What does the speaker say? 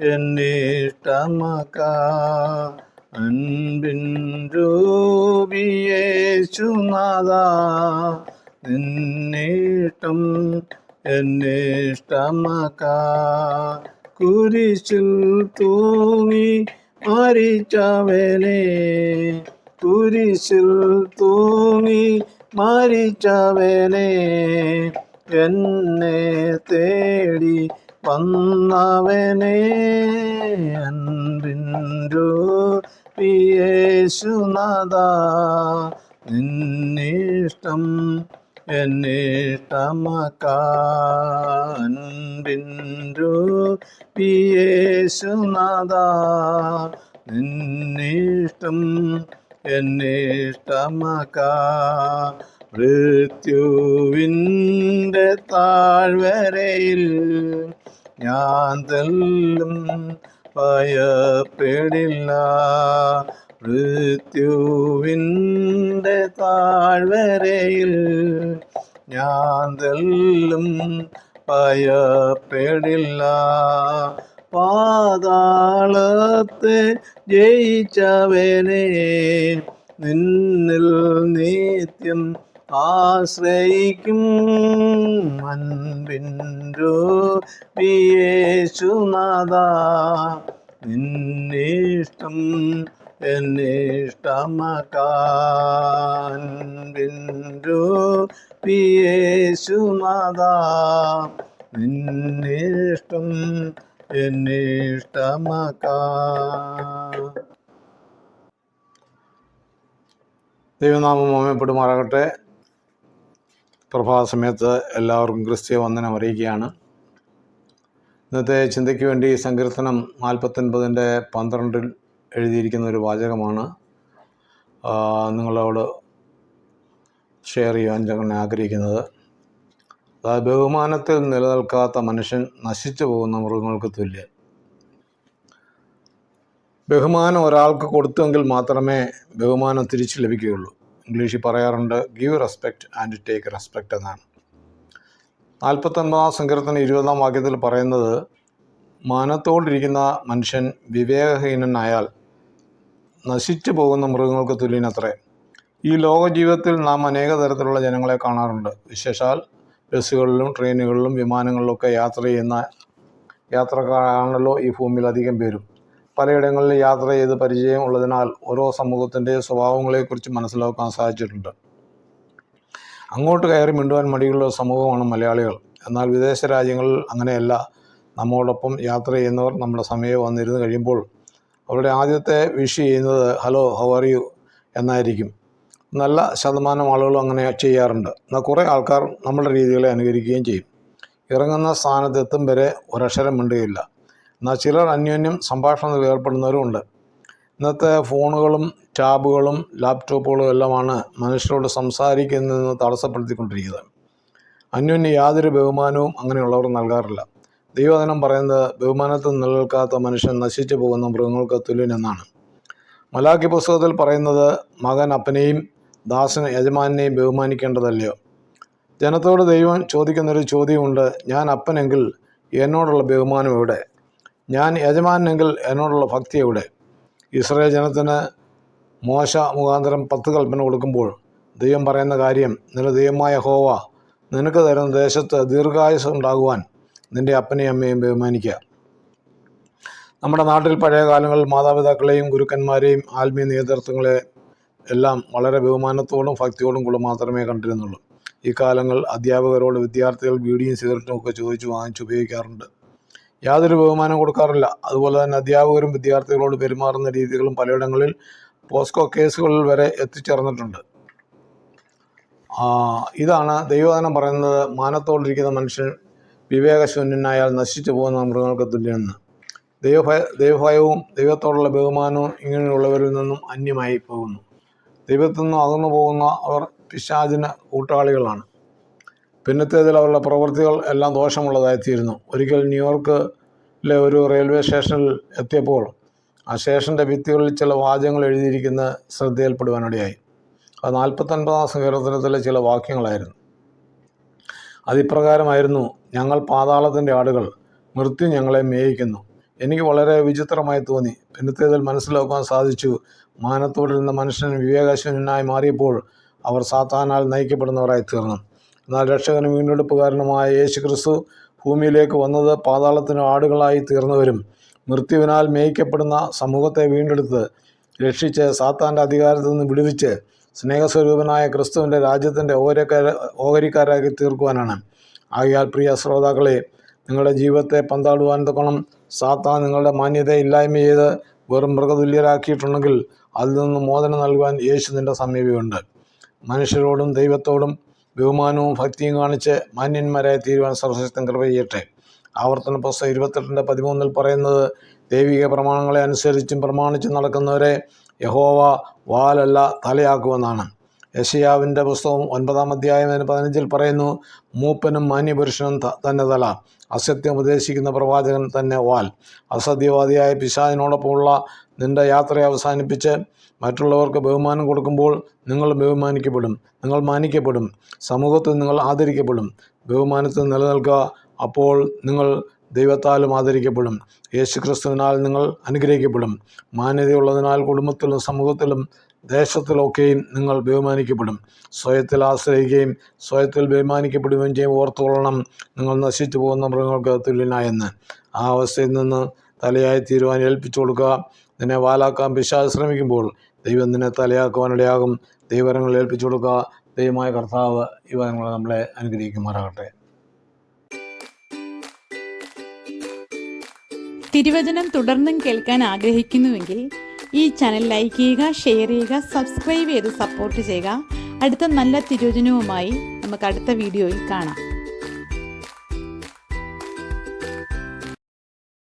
എന്നിഷ്ടമക അൻപിൻ രൂപിയേശുനാഥ നിന്നിഷ്ടം എന്നിഷ്ടമക കുരിശിൽ തൂങ്ങി മരിച്ചവനെ. കുരിശിൽ തൂങ്ങി മരിച്ചവനെ. എന്നെ തേടി വന്നവനെ അൻപിൻരൂപിയേശുനാഥ നിന്നിഷ്ടം എന്നിഷ്ടമക്കാൻപിൻരൂപിയേശുനാഥ നിന്നിഷ്ടം എന്നിഷ്ടമക്ക. മൃത്യുവിന്റെ താഴ്വരയിൽ ഞാൻ തെല്ലും ഭയപ്പെടില്ല. മൃത്യുവിന്റെ താഴ്വരയിൽ ഞാൻ തെല്ലും ഭയപ്പെടില്ല. പാതാളത്തെ ജയിച്ചവനെ നിന്നിൽ നിത്യം ആശ്രയിക്കും അൻപിൻരോ പിയേശുനാഥ നിന്നിഷ്ടം എന്നിഷ്ടമകു പിയേശുനാഥ നിന്നിഷ്ടം എന്നിഷ്ടമക ദൈവനാമം ഓമയപ്പെടുമാറാകട്ടെ പ്രഭാത സമയത്ത് എല്ലാവർക്കും ക്രിസ്തീയ വന്ദനം അറിയിക്കുകയാണ്. ഇന്നത്തെ ചിന്തയ്ക്ക് വേണ്ടി സങ്കീർത്തനം നാൽപ്പത്തൊൻപതിന്റെ പന്ത്രണ്ടിൽ എഴുതിയിരിക്കുന്ന ഒരു വാചകമാണ്. നിങ്ങളോട് ഷെയർ ചെയ്യാൻ ഞങ്ങൾ ആഗ്രഹിക്കുന്നത്. അതായത് ബഹുമാനത്തിൽ നിലനിൽക്കാത്ത മനുഷ്യൻ നശിച്ചു പോകുന്ന മൃഗങ്ങൾക്ക് തുല്യം. ബഹുമാനം ഒരാൾക്ക് കൊടുത്തെങ്കിൽ മാത്രമേ ബഹുമാനം തിരിച്ചു ലഭിക്കുകയുള്ളൂ. ഇംഗ്ലീഷിൽ പറയാറുണ്ട് give respect and take respect എന്നാണ്. നാൽപ്പത്തൊൻപതാം സങ്കീർത്തനം ഇരുപതാം വാക്യത്തിൽ പറയുന്നത് മാനത്തോടിരിക്കുന്ന മനുഷ്യൻ വിവേകഹീനനായാൽ നശിച്ചു പോകുന്ന മൃഗങ്ങൾക്ക് തുല്യനത്രേ. ഈ ലോക ജീവിതത്തിൽ നാം അനേക തരത്തിലുള്ള ജനങ്ങളെ കാണാറുണ്ട്. വിശേഷാൽ ബസ്സുകളിലും ട്രെയിനുകളിലും വിമാനങ്ങളിലൊക്കെ യാത്ര ചെയ്യുന്ന യാത്രക്കാരാണല്ലോ ഈ ഭൂമിയിൽ അധികം പേരും. പലയിടങ്ങളിൽ യാത്ര ചെയ്ത് പരിചയം ഉള്ളതിനാൽ ഓരോ സമൂഹത്തിന്റെ സ്വഭാവങ്ങളെക്കുറിച്ച് മനസ്സിലാക്കാൻ സാധിച്ചിട്ടുണ്ട്. അങ്ങോട്ട് കയറി മിണ്ടുവാൻ മടിയുള്ള സമൂഹമാണ് മലയാളികൾ. എന്നാൽ വിദേശ രാജ്യങ്ങളിൽ അങ്ങനെയല്ല. നമ്മോടൊപ്പം യാത്ര ചെയ്യുന്നവർ നമ്മുടെ സമയം വന്നിരുന്ന് കഴിയുമ്പോൾ അവരുടെ ആദ്യത്തെ വിഷ് ചെയ്യുന്നത് ഹലോ ഹൗ ആർ യു എന്നായിരിക്കും. നല്ല ശതമാനം ആളുകളും അങ്ങനെ ചെയ്യാറുണ്ട്. എന്നാൽ കുറേ ആൾക്കാർ നമ്മുടെ രീതികളെ അനുകരിക്കുകയും ചെയ്യും. ഇറങ്ങുന്ന സ്ഥാനത്തെത്തും വരെ ഒരക്ഷരം മിണ്ടുകയില്ല. എന്നാൽ ചിലർ അന്യോന്യം സംഭാഷണത്തിൽ ഏർപ്പെടുന്നവരുമുണ്ട് ഇന്നത്തെ ഫോണുകളും ടാബുകളും ലാപ്ടോപ്പുകളും എല്ലാമാണ് മനുഷ്യരോട് സംസാരിക്കുന്നതെന്ന് തടസ്സപ്പെടുത്തിക്കൊണ്ടിരിക്കുന്നത്. അന്യോന്യം യാതൊരു ബഹുമാനവും അങ്ങനെയുള്ളവർ നൽകാറില്ല. ദൈവവചനം പറയുന്നത് ബഹുമാനത്തിൽ നിലനിൽക്കാത്ത മനുഷ്യൻ നശിച്ചു പോകുന്ന മൃഗങ്ങൾക്ക് തുല്യനെന്നാണ്. മലാക്കി പുസ്തകത്തിൽ പറയുന്നത് മകൻ അപ്പനെയും ദാസൻ യജമാനെയും ബഹുമാനിക്കേണ്ടതല്ലയോ? ജനത്തോട് ദൈവം ചോദിക്കുന്നൊരു ചോദ്യമുണ്ട്. ഞാൻ അപ്പനെങ്കിൽ എന്നോടുള്ള ബഹുമാനം എവിടെ? ഞാൻ യജമാനെങ്കിൽ എന്നോടുള്ള ഭക്തി എവിടെ? ഇസ്രയേൽ ജനത്തിന് മോശ മുഖാന്തരം പത്ത് കൽപ്പന കൊടുക്കുമ്പോൾ ദൈവം പറയുന്ന കാര്യം നിന്റെ ദൈവമായ ഹോവ നിനക്ക് തരുന്ന ദേശത്ത് ദീർഘായുസ് ഉണ്ടാകുവാൻ നിന്റെ അപ്പനെയും അമ്മയും ബഹുമാനിക്കുക നമ്മുടെ നാട്ടിൽ പഴയ കാലങ്ങളിൽ മാതാപിതാക്കളെയും ഗുരുക്കന്മാരെയും ആത്മീയ നേതൃത്വങ്ങളെ എല്ലാം വളരെ ബഹുമാനത്തോടും ഭക്തിയോടും കൂടെ മാത്രമേ കണ്ടിരുന്നുള്ളൂ. ഈ കാലങ്ങൾ അധ്യാപകരോട് വിദ്യാർത്ഥികൾ ബീഡിയും സിഗരറ്റും ഒക്കെ ചോദിച്ചു വാങ്ങിച്ചു ഉപയോഗിക്കാറുണ്ട്. യാതൊരു ബഹുമാനം കൊടുക്കാറില്ല. അതുപോലെ തന്നെ അധ്യാപകരും വിദ്യാർത്ഥികളോട് പെരുമാറുന്ന രീതികളും പലയിടങ്ങളിൽ പോസ്കോ കേസുകളിൽ വരെ എത്തിച്ചേർന്നിട്ടുണ്ട്. ഇതാണ് ദൈവദാനം പറയുന്നത് മാനത്തോടിരിക്കുന്ന മനുഷ്യൻ വിവേകശൂന്യനായാൽ നശിച്ചു പോകുന്ന മൃഗങ്ങൾക്ക് തുല്യമെന്ന്. ദൈവഭയ ദൈവഭയവും ദൈവത്തോടുള്ള ബഹുമാനവും ഇങ്ങനെയുള്ളവരിൽ നിന്നും അന്യമായി പോകുന്നു ദൈവത്തിൽ നിന്നും അകന്നു പോകുന്ന അവർ പിശാചിന് കൂട്ടാളികളാണ്. പിന്നത്തേതിൽ അവരുടെ പ്രവൃത്തികൾ എല്ലാം ദോഷമുള്ളതായിത്തീരുന്നു. ഒരിക്കൽ ന്യൂയോർക്കിലെ ഒരു റെയിൽവേ സ്റ്റേഷനിൽ എത്തിയപ്പോൾ ആ സ്റ്റേഷന്റെ ഭിത്തികളിൽ ചില വാചകങ്ങൾ എഴുതിയിരിക്കുന്ന ശ്രദ്ധയിൽപ്പെടുവാനിടയായി. അത് നാൽപ്പത്തൊൻപതാം സങ്കീർത്തനത്തിലെ ചില വാക്യങ്ങളായിരുന്നു. അതിപ്രകാരമായിരുന്നു ഞങ്ങൾ പാതാളത്തിന്റെ ആടുകൾ മൃത്യു ഞങ്ങളെ മേയിക്കുന്നു. എനിക്ക് വളരെ വിചിത്രമായി തോന്നി. പിന്നത്തേതിൽ മനസ്സിലാക്കാൻ സാധിച്ചു മാനത്തോടിരുന്ന മനുഷ്യൻ വിവേകശൂന്യനായി മാറിയപ്പോൾ അവർ സാത്താനാൽ നയിക്കപ്പെടുന്നവരായി തീർന്നു എന്നാൽ രക്ഷകനും വീണ്ടെടുപ്പുകാരനുമായ യേശു ക്രിസ്തു ഭൂമിയിലേക്ക് വന്നത് പാതാളത്തിന് ആടുകളായി തീർന്നവരും മൃത്യുവിനാൽ മേയിക്കപ്പെടുന്ന സമൂഹത്തെ വീണ്ടെടുത്ത് രക്ഷിച്ച് സാത്താന്റെ അധികാരത്തിൽ നിന്ന് വിടുവിച്ച് സ്നേഹസ്വരൂപനായ ക്രിസ്തുവിന്റെ രാജ്യത്തിന്റെ ഓരക്കാര ഓഹരിക്കാരാക്കി തീർക്കുവാനാണ്. ആകയാൽ പ്രിയ ശ്രോതാക്കളെ നിങ്ങളുടെ ജീവിതത്തെ പന്താടുവാൻ തക്കണം സാത്താൻ നിങ്ങളുടെ മാന്യതയെ ഇല്ലായ്മ ചെയ്ത് വെറും മൃഗതുല്യരാക്കിയിട്ടുണ്ടെങ്കിൽ അതിൽ നിന്ന് മോചനം നൽകുവാൻ യേശു നിന്റെ സമീപമുണ്ട്. മനുഷ്യരോടും ദൈവത്തോടും ബഹുമാനവും ഭക്തിയും കാണിച്ച് മാന്യന്മാരായി തീരുവാൻ സർവശക്തൻ കൃപ ചെയ്യട്ടെ. ആവർത്തന പുസ്തകം ഇരുപത്തെട്ടിന്റെ പതിമൂന്നിൽ പറയുന്നത് ദൈവിക പ്രമാണങ്ങളെ അനുസരിച്ചും പ്രമാണിച്ചും നടക്കുന്നവരെ യഹോവ വാലല്ല തലയാക്കുമെന്നാണ്. യശയാവിന്റെ പുസ്തകം ഒൻപതാം അധ്യായം അതിന് പതിനഞ്ചിൽ പറയുന്നു മൂപ്പനും മാന്യപുരുഷനും തന്നെ തല. അസത്യം ഉപദേശിക്കുന്ന പ്രവാചകൻ തന്നെ വാൽ. അസത്യവാദിയായ പിശാചിനോടൊപ്പമുള്ള നിന്റെ യാത്രയെ അവസാനിപ്പിച്ച് മറ്റുള്ളവർക്ക് ബഹുമാനം കൊടുക്കുമ്പോൾ നിങ്ങൾ ബഹുമാനിക്കപ്പെടും. നിങ്ങൾ മാനിക്കപ്പെടും. സമൂഹത്തിൽ നിങ്ങൾ ആദരിക്കപ്പെടും. ബഹുമാനത്തിൽ നിലനിൽക്കുക. അപ്പോൾ നിങ്ങൾ ദൈവത്താലും ആദരിക്കപ്പെടും. യേശുക്രിസ്തുവിനാൽ നിങ്ങൾ അനുഗ്രഹിക്കപ്പെടും. മാന്യതയുള്ളതിനാൽ കുടുംബത്തിലും സമൂഹത്തിലും ദേശത്തിലൊക്കെയും നിങ്ങൾ ബഹുമാനിക്കപ്പെടും. സ്വയത്തിൽ ആശ്രയിക്കുകയും സ്വയത്തിൽ ബഹുമാനിക്കപ്പെടുകയും ചെയ്യും. ഓർത്തുകൊള്ളണം. നിങ്ങൾ നശിച്ചു പോകുന്ന മൃഗങ്ങൾക്ക് തുല്യനായെന്ന്. ആ അവസ്ഥയിൽ നിന്ന് തലയായി തീരുവാൻ ഏൽപ്പിച്ചു കൊടുക്കുക. നിന്നെ വാലാക്കാൻ പിശാച് ശ്രമിക്കുമ്പോൾ ദൈവം നിന്നെ തലയാക്കുവാനിടയാകും ദൈവരങ്ങൾ ഏൽപ്പിച്ചു കൊടുക്കുക. ദൈവമായ കർത്താവ് വരങ്ങൾ നമ്മളെ അനുഗ്രഹിക്കുമാറാകട്ടെ. തിരുവചനം തുടർന്നും കേൾക്കാൻ ആഗ്രഹിക്കുന്നുവെങ്കിൽ ഈ ചാനൽ ലൈക്ക് ചെയ്യുക ഷെയർ ചെയ്യുക സബ്സ്ക്രൈബ് ചെയ്ത് സപ്പോർട്ട് ചെയ്യുക. അടുത്ത നല്ല തിരുവചനവുമായി നമുക്ക് അടുത്ത വീഡിയോയിൽ കാണാം.